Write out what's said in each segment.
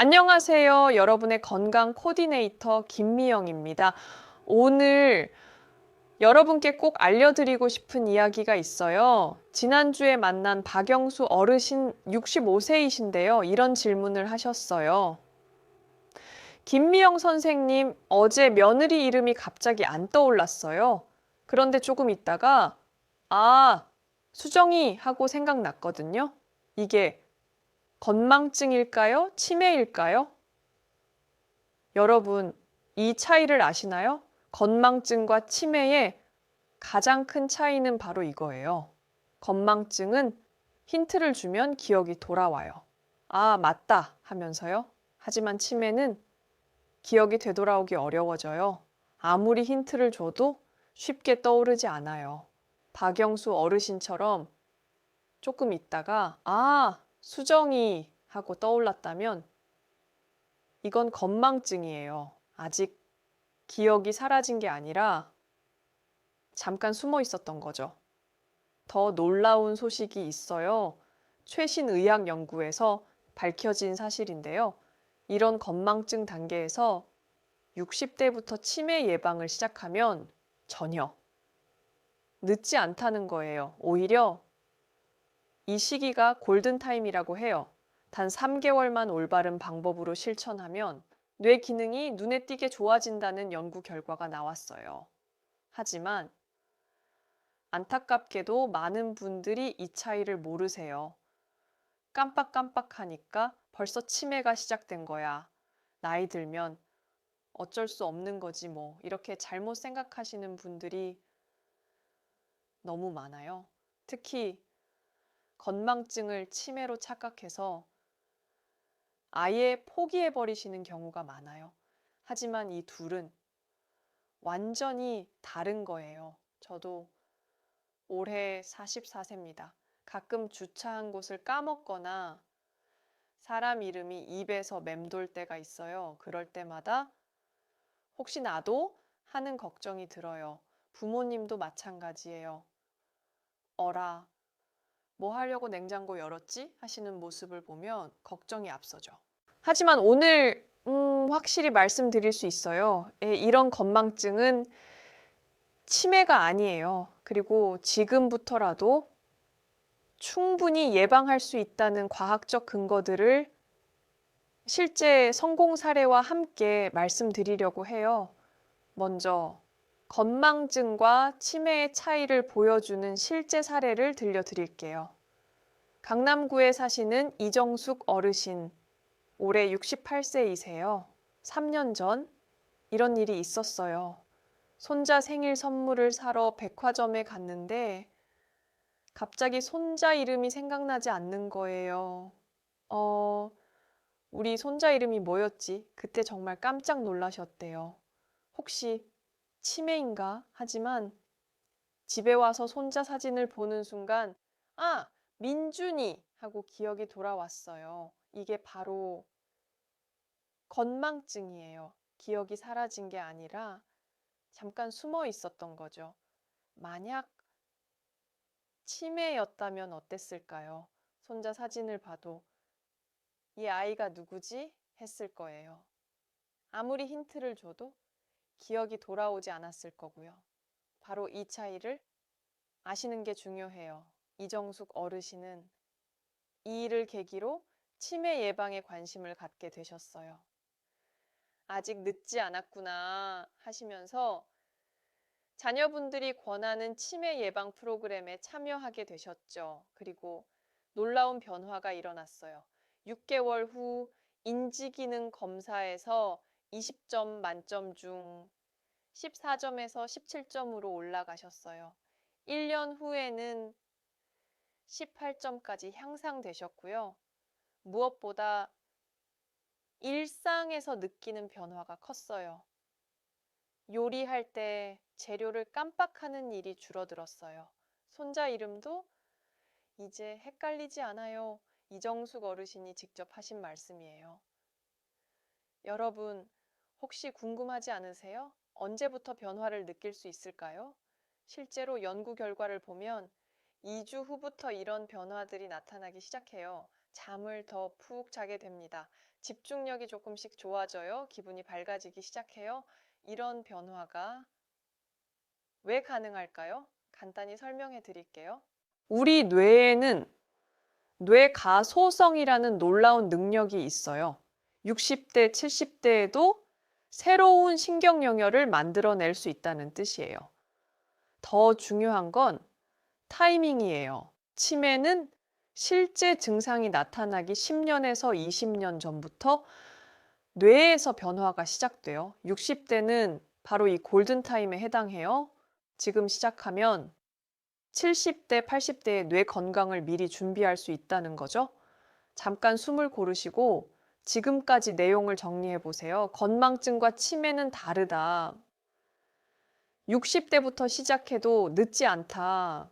안녕하세요. 여러분의 건강 코디네이터 김미영입니다. 오늘 여러분께 꼭 알려드리고 싶은 이야기가 있어요. 지난주에 만난 박영수 어르신 65세이신데요. 이런 질문을 하셨어요. 김미영 선생님, 어제 며느리 이름이 갑자기 안 떠올랐어요. 그런데 조금 있다가, 아, 수정이 하고 생각났거든요. 이게 건망증일까요? 치매일까요? 여러분, 이 차이를 아시나요? 건망증과 치매의 가장 큰 차이는 바로 이거예요. 건망증은 힌트를 주면 기억이 돌아와요. 아, 맞다 하면서요. 하지만 치매는 기억이 되돌아오기 어려워져요. 아무리 힌트를 줘도 쉽게 떠오르지 않아요. 박영수 어르신처럼 조금 있다가, 아, 수정이 하고 떠올랐다면 이건 건망증이에요. 아직 기억이 사라진 게 아니라 잠깐 숨어 있었던 거죠. 더 놀라운 소식이 있어요. 최신 의학 연구에서 밝혀진 사실인데요. 이런 건망증 단계에서 60대부터 치매 예방을 시작하면 전혀 늦지 않다는 거예요. 오히려 이 시기가 골든타임이라고 해요. 단 3개월만 올바른 방법으로 실천하면 뇌 기능이 눈에 띄게 좋아진다는 연구 결과가 나왔어요. 하지만 안타깝게도 많은 분들이 이 차이를 모르세요. 깜빡깜빡하니까 벌써 치매가 시작된 거야. 나이 들면 어쩔 수 없는 거지 뭐. 이렇게 잘못 생각하시는 분들이 너무 많아요. 특히 건망증을 치매로 착각해서 아예 포기해 버리시는 경우가 많아요. 하지만 이 둘은 완전히 다른 거예요. 저도 올해 44세입니다. 가끔 주차한 곳을 까먹거나 사람 이름이 입에서 맴돌 때가 있어요. 그럴 때마다 혹시 나도 하는 걱정이 들어요. 부모님도 마찬가지예요. 어라, 뭐 하려고 냉장고 열었지? 하시는 모습을 보면 걱정이 앞서죠. 하지만 오늘 음, 확실히 말씀드릴 수 있어요. 예, 이런 건망증은 치매가 아니에요. 그리고 지금부터라도 충분히 예방할 수 있다는 과학적 근거들을 실제 성공 사례와 함께 말씀드리려고 해요. 먼저 건망증과 치매의 차이를 보여주는 실제 사례를 들려드릴게요. 강남구에 사시는 이정숙 어르신, 올해 68세이세요. 3년 전 이런 일이 있었어요. 손자 생일 선물을 사러 백화점에 갔는데 갑자기 손자 이름이 생각나지 않는 거예요. 어, 우리 손자 이름이 뭐였지? 그때 정말 깜짝 놀라셨대요. 혹시 치매인가? 하지만 집에 와서 손자 사진을 보는 순간, 아, 민준이! 하고 기억이 돌아왔어요. 이게 바로 건망증이에요. 기억이 사라진 게 아니라 잠깐 숨어 있었던 거죠. 만약 치매였다면 어땠을까요? 손자 사진을 봐도 이 아이가 누구지? 했을 거예요. 아무리 힌트를 줘도 기억이 돌아오지 않았을 거고요. 바로 이 차이를 아시는 게 중요해요. 이정숙 어르신은 이 일을 계기로 치매 예방에 관심을 갖게 되셨어요. 아직 늦지 않았구나 하시면서 자녀분들이 권하는 치매 예방 프로그램에 참여하게 되셨죠. 그리고 놀라운 변화가 일어났어요. 6개월 후 인지기능 검사에서 20점 만점 중 14점에서 17점으로 올라가셨어요. 1년 후에는 18점까지 향상되셨고요. 무엇보다 일상에서 느끼는 변화가 컸어요. 요리할 때 재료를 깜빡하는 일이 줄어들었어요. 손자 이름도 이제 헷갈리지 않아요. 이정숙 어르신이 직접 하신 말씀이에요. 여러분, 혹시 궁금하지 않으세요? 언제부터 변화를 느낄 수 있을까요? 실제로 연구 결과를 보면 2주 후부터 이런 변화들이 나타나기 시작해요. 잠을 더 푹 자게 됩니다. 집중력이 조금씩 좋아져요. 기분이 밝아지기 시작해요. 이런 변화가 왜 가능할까요? 간단히 설명해 드릴게요. 우리 뇌에는 뇌가소성이라는 놀라운 능력이 있어요. 60대, 70대에도 새로운 신경 영역을 만들어낼 수 있다는 뜻이에요. 더 중요한 건 타이밍이에요. 치매는 실제 증상이 나타나기 10년에서 20년 전부터 뇌에서 변화가 시작돼요. 60대는 바로 이 골든타임에 해당해요. 지금 시작하면 70대, 80대의 뇌 건강을 미리 준비할 수 있다는 거죠. 잠깐 숨을 고르시고 지금까지 내용을 정리해 보세요. 건망증과 치매는 다르다. 60대부터 시작해도 늦지 않다.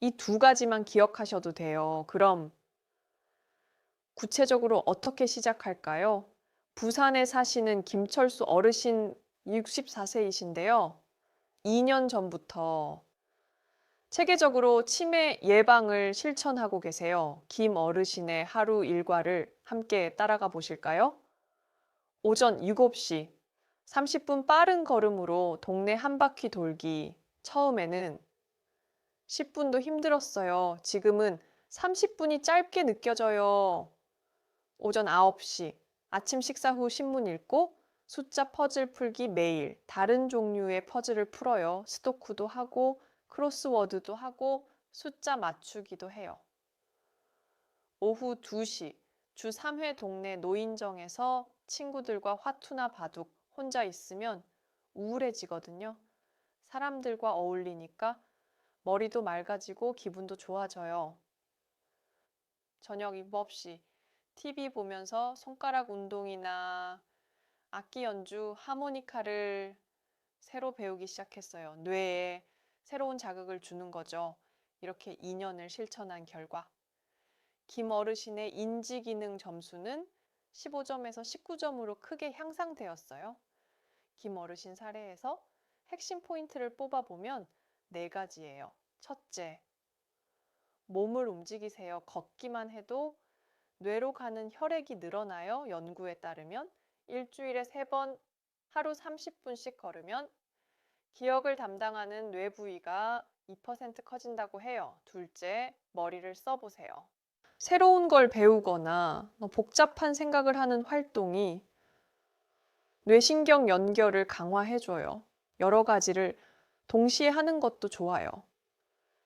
이 두 가지만 기억하셔도 돼요. 그럼 구체적으로 어떻게 시작할까요? 부산에 사시는 김철수 어르신 64세이신데요. 2년 전부터 체계적으로 치매 예방을 실천하고 계세요. 김 어르신의 하루 일과를 함께 따라가 보실까요? 오전 7시 30분 빠른 걸음으로 동네 한 바퀴 돌기. 처음에는 10분도 힘들었어요. 지금은 30분이 짧게 느껴져요. 오전 9시 아침 식사 후 신문 읽고 숫자 퍼즐 풀기 매일 다른 종류의 퍼즐을 풀어요. 스토크도 하고 크로스워드도 하고 숫자 맞추기도 해요. 오후 2시 주 3회 동네 노인정에서 친구들과 화투나 바둑 혼자 있으면 우울해지거든요. 사람들과 어울리니까 머리도 맑아지고 기분도 좋아져요. 저녁 이브 없이 TV 보면서 손가락 운동이나 악기 연주, 하모니카를 새로 배우기 시작했어요. 뇌에 새로운 자극을 주는 거죠. 이렇게 2년을 실천한 결과. 김 어르신의 인지 기능 점수는 15점에서 19점으로 크게 향상되었어요. 김 어르신 사례에서 핵심 포인트를 뽑아보면 네 가지예요. 첫째, 몸을 움직이세요. 걷기만 해도 뇌로 가는 혈액이 늘어나요. 연구에 따르면 일주일에 세 번 하루 30분씩 걸으면 기억을 담당하는 뇌 부위가 2% 커진다고 해요. 둘째, 머리를 써보세요. 새로운 걸 배우거나 뭐 복잡한 생각을 하는 활동이 뇌신경 연결을 강화해줘요. 여러 가지를 동시에 하는 것도 좋아요.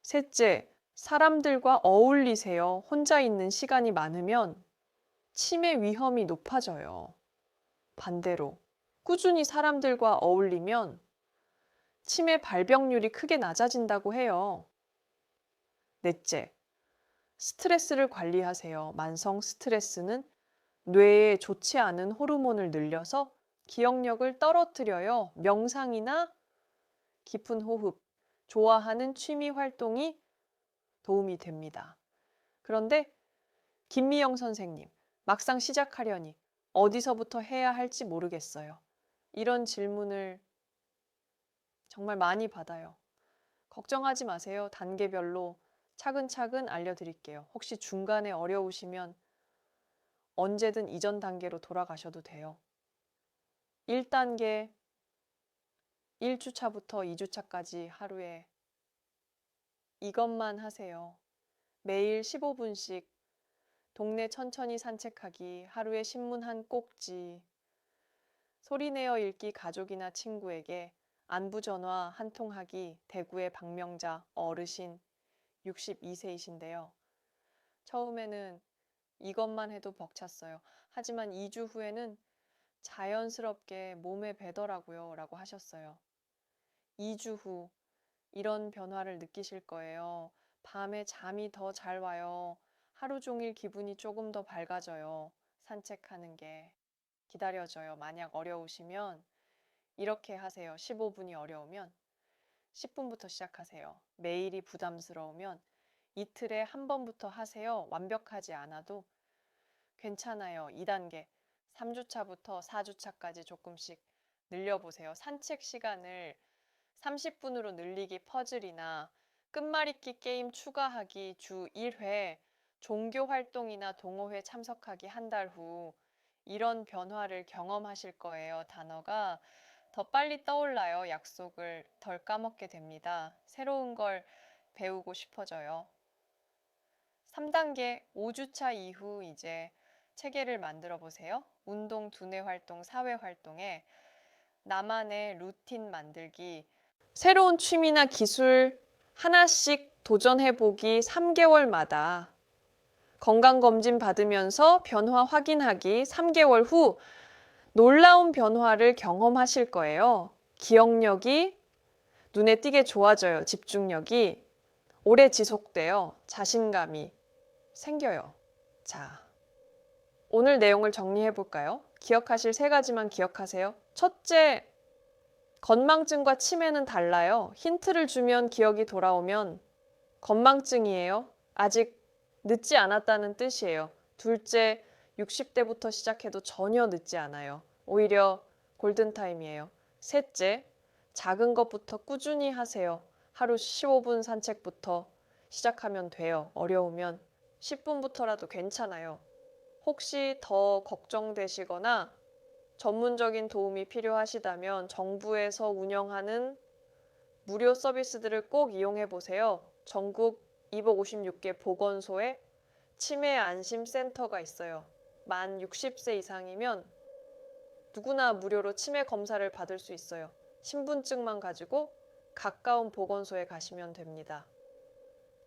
셋째, 사람들과 어울리세요. 혼자 있는 시간이 많으면 치매 위험이 높아져요. 반대로, 꾸준히 사람들과 어울리면 치매 발병률이 크게 낮아진다고 해요. 넷째, 스트레스를 관리하세요. 만성 스트레스는 뇌에 좋지 않은 호르몬을 늘려서 기억력을 떨어뜨려요. 명상이나 깊은 호흡, 좋아하는 취미 활동이 도움이 됩니다. 그런데 김미영 선생님, 막상 시작하려니 어디서부터 해야 할지 모르겠어요. 이런 질문을 정말 많이 받아요. 걱정하지 마세요. 단계별로 차근차근 알려드릴게요. 혹시 중간에 어려우시면 언제든 이전 단계로 돌아가셔도 돼요. 1단계 1주차부터 2주차까지 하루에 이것만 하세요. 매일 15분씩 동네 천천히 산책하기, 하루에 신문 한 꼭지, 소리내어 읽기 가족이나 친구에게 안부 전화 한 통하기, 대구의 박명자 어르신 62세이신데요. 처음에는 이것만 해도 벅찼어요. 하지만 2주 후에는 자연스럽게 몸에 배더라고요. 라고 하셨어요. 2주 후 이런 변화를 느끼실 거예요. 밤에 잠이 더 잘 와요. 하루 종일 기분이 조금 더 밝아져요. 산책하는 게 기다려져요. 만약 어려우시면 이렇게 하세요. 15분이 어려우면 10분부터 시작하세요. 매일이 부담스러우면 이틀에 한 번부터 하세요. 완벽하지 않아도 괜찮아요. 2단계. 3주차부터 4주차까지 조금씩 늘려보세요. 산책 시간을 30분으로 늘리기 퍼즐이나 끝말잇기 게임 추가하기 주 1회 종교 활동이나 동호회 참석하기 한 달 후 이런 변화를 경험하실 거예요. 단어가 더 빨리 떠올라요. 약속을 덜 까먹게 됩니다. 새로운 걸 배우고 싶어져요. 3단계 5주차 이후 이제 체계를 만들어 보세요. 운동, 두뇌 활동, 사회 활동에 나만의 루틴 만들기. 새로운 취미나 기술 하나씩 도전해 보기 3개월마다 건강검진 받으면서 변화 확인하기 3개월 후 놀라운 변화를 경험하실 거예요. 기억력이 눈에 띄게 좋아져요. 집중력이 오래 지속돼요. 자신감이 생겨요. 자, 오늘 내용을 정리해 볼까요? 기억하실 세 가지만 기억하세요. 첫째, 건망증과 치매는 달라요. 힌트를 주면 기억이 돌아오면 건망증이에요. 아직 늦지 않았다는 뜻이에요. 둘째, 60대부터 시작해도 전혀 늦지 않아요. 오히려 골든타임이에요. 셋째, 작은 것부터 꾸준히 하세요. 하루 15분 산책부터 시작하면 돼요. 어려우면 10분부터라도 괜찮아요. 혹시 더 걱정되시거나 전문적인 도움이 필요하시다면 정부에서 운영하는 무료 서비스들을 꼭 이용해 보세요. 전국 256개 보건소에 치매 안심 센터가 있어요. 만 60세 이상이면 누구나 무료로 치매 검사를 받을 수 있어요. 신분증만 가지고 가까운 보건소에 가시면 됩니다.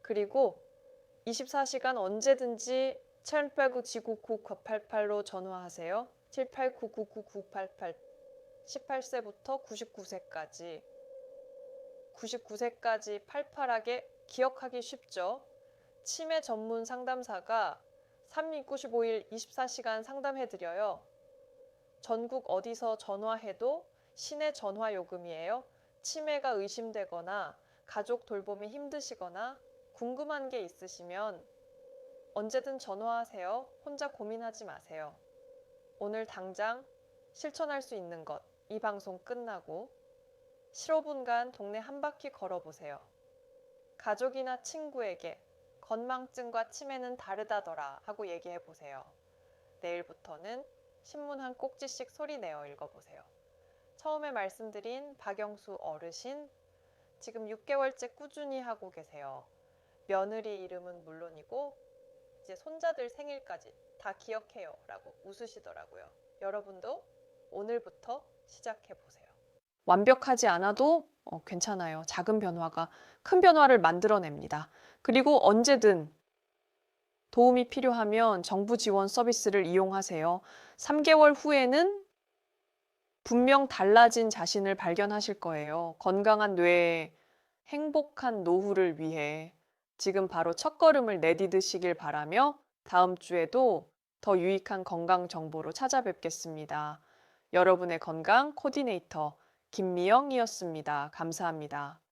그리고 24시간 언제든지 789-지구9988로 전화하세요. 789-999-988 18세부터 99세까지 99세까지 팔팔하게 기억하기 쉽죠. 치매 전문 상담사가 3295일 24시간 상담해드려요. 전국 어디서 전화해도 시내 전화 요금이에요. 치매가 의심되거나 가족 돌봄이 힘드시거나 궁금한 게 있으시면 언제든 전화하세요. 혼자 고민하지 마세요. 오늘 당장 실천할 수 있는 것, 이 방송 끝나고 15분간 동네 한 바퀴 걸어보세요. 가족이나 친구에게 건망증과 치매는 다르다더라 하고 얘기해 보세요. 내일부터는 신문 한 꼭지씩 소리 내어 읽어보세요. 처음에 말씀드린 박영수 어르신, 지금 6개월째 꾸준히 하고 계세요. 며느리 이름은 물론이고, 이제 손자들 생일까지 다 기억해요. 라고 웃으시더라고요. 여러분도 오늘부터 시작해 보세요. 완벽하지 않아도 어, 괜찮아요. 작은 변화가 큰 변화를 만들어냅니다. 그리고 언제든 도움이 필요하면 정부 지원 서비스를 이용하세요. 3개월 후에는 분명 달라진 자신을 발견하실 거예요. 건강한 뇌에 행복한 노후를 위해 지금 바로 첫 걸음을 내디드시길 바라며 다음 주에도 더 유익한 건강 정보로 찾아뵙겠습니다. 여러분의 건강 코디네이터 김미영이었습니다. 감사합니다.